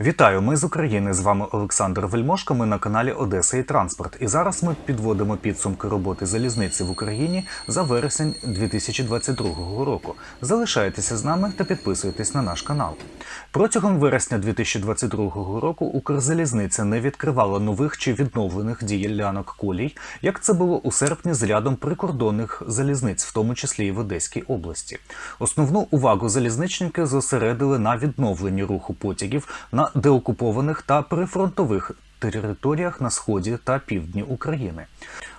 Вітаю, ми з України. З вами Олександр Вельмошко. Ми на каналі Одеса і Транспорт. І зараз ми підводимо підсумки роботи залізниці в Україні за вересень 2022 року. Залишайтеся з нами та підписуйтесь на наш канал. Протягом вересня 2022 року Укрзалізниця не відкривала нових чи відновлених ділянок колій, як це було у серпні з рядом прикордонних залізниць, в тому числі і в Одеській області. Основну увагу залізничники зосередили на відновленні руху потягів на деокупованих та прифронтових територіях на сході та півдні України.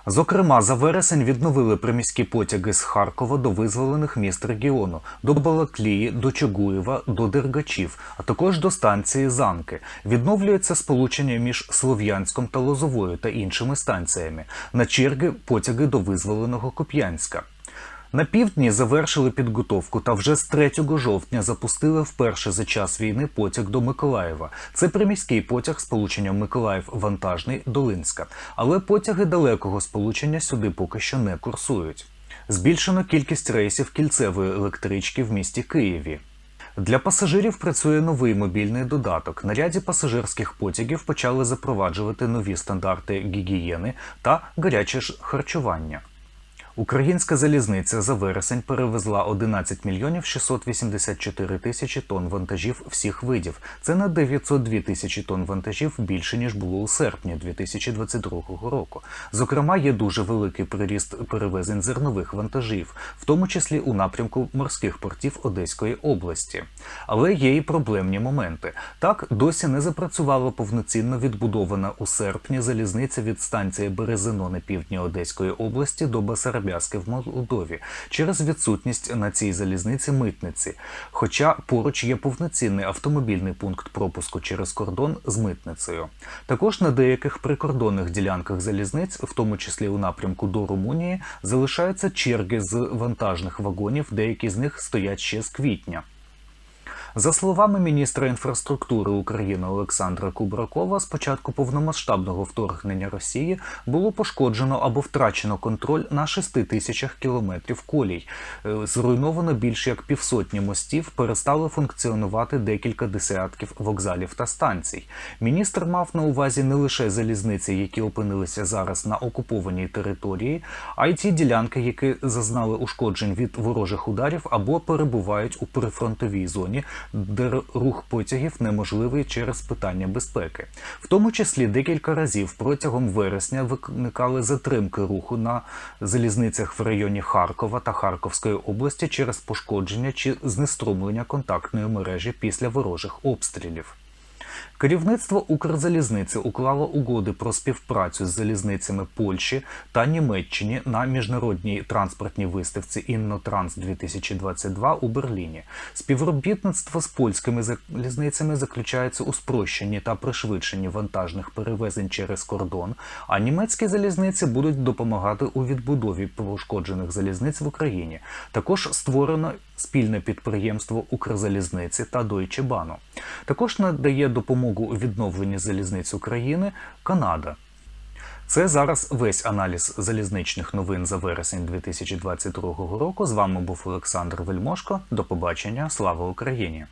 Зокрема, за вересень відновили приміські потяги з Харкова до визволених міст регіону, до Балаклії, до Чугуєва, до Дергачів, а також до станції Занки. Відновлюється сполучення між Слов'янськом та Лозовою та іншими станціями. На черги потяги до визволеного Куп'янська. На півдні завершили підготовку та вже з 3 жовтня запустили вперше за час війни потяг до Миколаєва. Це приміський потяг сполучення Миколаїв-Вантажний Долинська. Але потяги далекого сполучення сюди поки що не курсують. Збільшено кількість рейсів кільцевої електрички в місті Києві. Для пасажирів працює новий мобільний додаток. На ряді пасажирських потягів почали запроваджувати нові стандарти гігієни та гаряче ж харчування. Українська залізниця за вересень перевезла 11 мільйонів 684 тисячі тонн вантажів всіх видів. Це на 902 тисячі тонн вантажів більше ніж було у серпні 2022 року. Зокрема, є дуже великий приріст перевезень зернових вантажів, в тому числі у напрямку морських портів Одеської області. Але є і проблемні моменти. Так досі не запрацювала повноцінно відбудована у серпні залізниця від станції Березино на півдні Одеської області до Басарабяска в Молдові через відсутність на цій залізниці митниці. Хоча поруч є повноцінний автомобільний пункт пропуску через кордон з митницею. Також на деяких прикордонних ділянках залізниць, в тому числі у напрямку до Румунії, залишаються черги з вантажних вагонів, деякі з них стоять ще з квітня. За словами міністра інфраструктури України Олександра Кубракова, з початку повномасштабного вторгнення Росії було пошкоджено або втрачено контроль на 6 тисячах кілометрів колій. Е, Зруйновано більше як півсотні мостів, перестали функціонувати декілька десятків вокзалів та станцій. Міністр мав на увазі не лише залізниці, які опинилися зараз на окупованій території, а й ті ділянки, які зазнали ушкоджень від ворожих ударів або перебувають у прифронтовій зоні де рух потягів неможливий через питання безпеки. В тому числі декілька разів протягом вересня виникали затримки руху на залізницях в районі Харкова та Харківської області через пошкодження чи знеструмлення контактної мережі після ворожих обстрілів. Керівництво Укрзалізниці уклало угоди про співпрацю з залізницями Польщі та Німеччині на міжнародній транспортній виставці Іннотранс 2022 у Берліні. Співробітництво з польськими залізницями заключається у спрощенні та пришвидшенні вантажних перевезень через кордон. А німецькі залізниці будуть допомагати у відбудові пошкоджених залізниць в Україні. Також створено спільне підприємство Укрзалізниці та Deutsche Bahn. Також надає допомогу у відновленні залізниць України Канада. Це зараз весь аналіз залізничних новин за вересень 2022 року. З вами був Олександр Вельмошко. До побачення. Слава Україні!